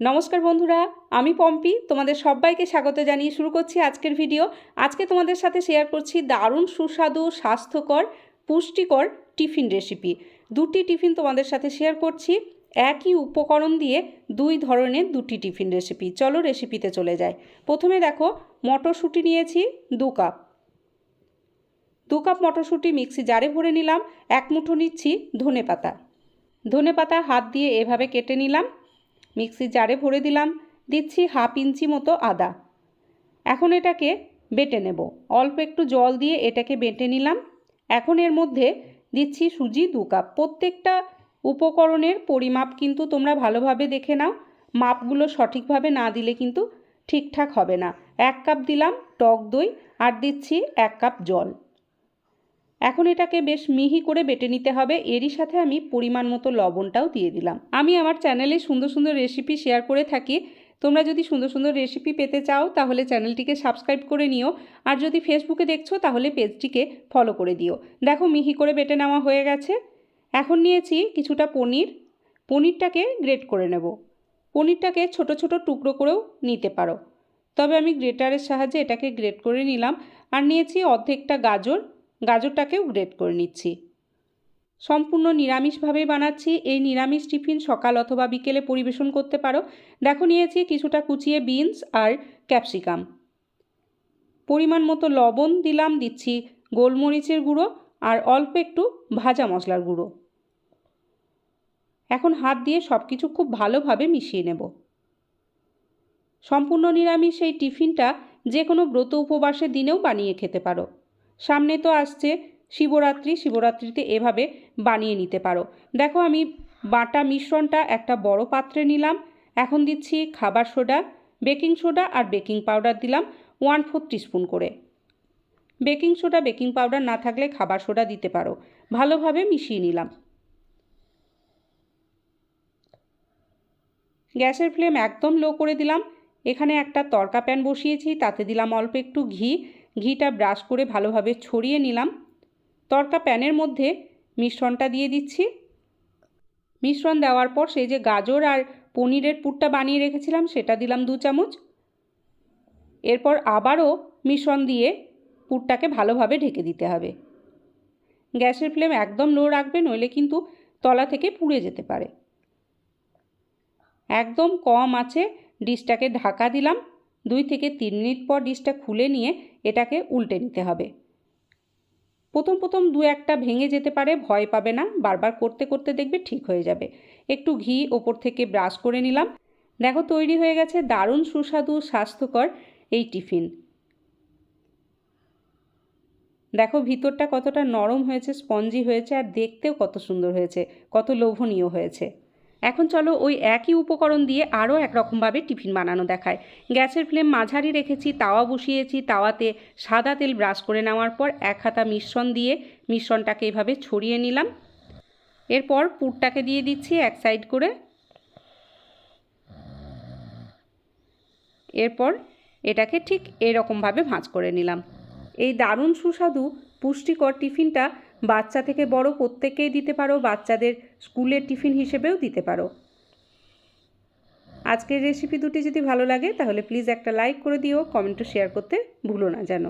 নমস্কার বন্ধুরা, আমি পম্পি, তোমাদের সবাইকে স্বাগত জানিয়ে শুরু করছি আজকের ভিডিও। আজকে তোমাদের সাথে শেয়ার করছি দারুণ সুস্বাদু, স্বাস্থ্যকর, পুষ্টিকর টিফিন রেসিপি দুটি টিফিন তোমাদের সাথে শেয়ার করছি। একই উপকরণ দিয়ে দুই ধরনের দুটি টিফিন রেসিপি চলো রেসিপিতে চলে যায় প্রথমে দেখো, মটরশুঁটি নিয়েছি দু কাপ। দু কাপ মটরশুঁটি মিক্সি জারে ভরে নিলাম। এক মুঠো নিচ্ছি ধনে পাতা ধনে পাতা হাত দিয়ে এভাবে কেটে নিলাম। মিক্সির জারে ভরে দিলাম, দিচ্ছি হাফ ইঞ্চি মতো আদা। এখন এটাকে বেটে নেব। অল্প একটু জল দিয়ে এটাকে বেটে নিলাম। এখন এর মধ্যে দিচ্ছি সুজি দু কাপ। প্রত্যেকটা উপকরণের পরিমাপ কিন্তু তোমরা ভালোভাবে দেখে নাও। মাপগুলো সঠিকভাবে না দিলে কিন্তু ঠিকঠাক হবে না। এক কাপ দিলাম টক দই আর দিচ্ছি এক কাপ জল। এখন এটাকে বেশ মিহি করে বেটে নিতে হবে। এরই সাথে আমি পরিমাণ মতো লবণটাও দিয়ে দিলাম। আমি আমার চ্যানেলে সুন্দর সুন্দর রেসিপি শেয়ার করে থাকি। তোমরা যদি সুন্দর সুন্দর রেসিপি পেতে চাও, তাহলে চ্যানেলটিকে সাবস্ক্রাইব করে নিও। আর যদি ফেসবুকে দেখছ, তাহলে পেজটিকে ফলো করে দিও। দেখো মিহি করে বেটে নেওয়া হয়ে গেছে। এখন নিয়েছি কিছুটা পনির। পনিরটাকে গ্রেট করে নেব। পনিরটাকে ছোট ছোট টুকরো করেও নিতে পারো। তবে আমি গ্রেটারের সাহায্যে এটাকে গ্রেট করে নিলাম। আর নিয়েছি অর্ধেকটা গাজর। গাজরটাকেও গ্রেট করে নিচ্ছি। সম্পূর্ণ নিরামিষভাবেই বানাচ্ছি। এই নিরামিষ টিফিন সকাল অথবা বিকেলে পরিবেশন করতে পারো। দেখো, নিয়েছি কিছুটা কুচিয়ে বিনস আর ক্যাপসিকাম। পরিমাণ মতো লবণ দিলাম, দিচ্ছি গোলমরিচের গুঁড়ো আর অল্প একটু ভাজা মশলার গুঁড়ো। এখন হাত দিয়ে সব কিছু খুব ভালোভাবে মিশিয়ে নেব। সম্পূর্ণ নিরামিষ এই টিফিনটা যে কোনো ব্রত উপবাসের দিনেও বানিয়ে খেতে পারো। সামনে তো আসছে শিবরাত্রি, শিবরাত্রিতে এভাবে বানিয়ে নিতে পারো। দেখো আমি বাটা মিশ্রণটা একটা বড় পাত্রে নিলাম। এখন দিচ্ছি খাবার সোডা, বেকিং সোডা আর বেকিং পাউডার দিলাম ওয়ান ফোর টিস্পুন করে। বেকিং সোডা, বেকিং পাউডার না থাকলে খাবার সোডা দিতে পারো। ভালোভাবে মিশিয়ে নিলাম। গ্যাসের ফ্লেম একদম লো করে দিলাম। এখানে একটা তরকা প্যান বসিয়েছি, তাতে দিলাম অল্প একটু ঘি। ঘিটা ব্রাশ করে ভালোভাবে ছড়িয়ে নিলাম। তরকা প্যানের মধ্যে মিশ্রণটা দিয়ে দিচ্ছি। মিশ্রণ দেওয়ার পর সেই যে গাজর আর পনিরের পুরটা বানিয়ে রেখেছিলাম, সেটা দিলাম দু চামচ। এরপর আবারও মিশ্রণ দিয়ে পুরটাকে ভালোভাবে ঢেকে দিতে হবে। গ্যাসের ফ্লেম একদম লো রাখবে, নইলে কিন্তু তলা থেকে পুড়ে যেতে পারে। একদম কম আছে, ডিশটাকে ঢাকা দিলাম। দুই থেকে তিন মিনিট পর ডিশটা খুলে নিয়ে এটাকে উল্টে নিতে হবে। প্রথম প্রথম দু একটা ভেঙে যেতে পারে, ভয় পাবে না, বারবার করতে করতে দেখবে ঠিক হয়ে যাবে। একটু ঘি ওপর থেকে ব্রাশ করে নিলাম। দেখো তৈরি হয়ে গেছে দারুণ সুস্বাদু, স্বাস্থ্যকর এই টিফিন। দেখো ভিতরটা কতটা নরম হয়েছে, স্পঞ্জি হয়েছে, আর দেখতেও কত সুন্দর হয়েছে, কত লোভনীয় হয়েছে। এখন চলো ওই একই উপকরণ দিয়ে আরও একরকমভাবে টিফিন বানানো দেখায়। গ্যাসের ফ্লেম মাঝারি রেখেছি, তাওয়া বসিয়েছি, তাওয়াতে সাদা তেল ব্রাশ করে নেওয়ার পর এক হাতা মিশ্রণ দিয়ে মিশ্রণটাকে এভাবে ছড়িয়ে নিলাম। এরপর পুরটাকে দিয়ে দিচ্ছি এক সাইড করে। এরপর এটাকে ঠিক এরকমভাবে ভাঁজ করে নিলাম। এই দারুণ সুস্বাদু পুষ্টিকর টিফিনটা বাচ্চা থেকে বড় প্রত্যেককেই দিতে পারো, বাচ্চাদের স্কুলের টিফিন হিসেবেও দিতে পারো। আজকের রেসিপি দুটি যদি ভালো লাগে, তাহলে প্লিজ একটা লাইক করে দিও কমেন্টও শেয়ার করতে ভুলো না যেন।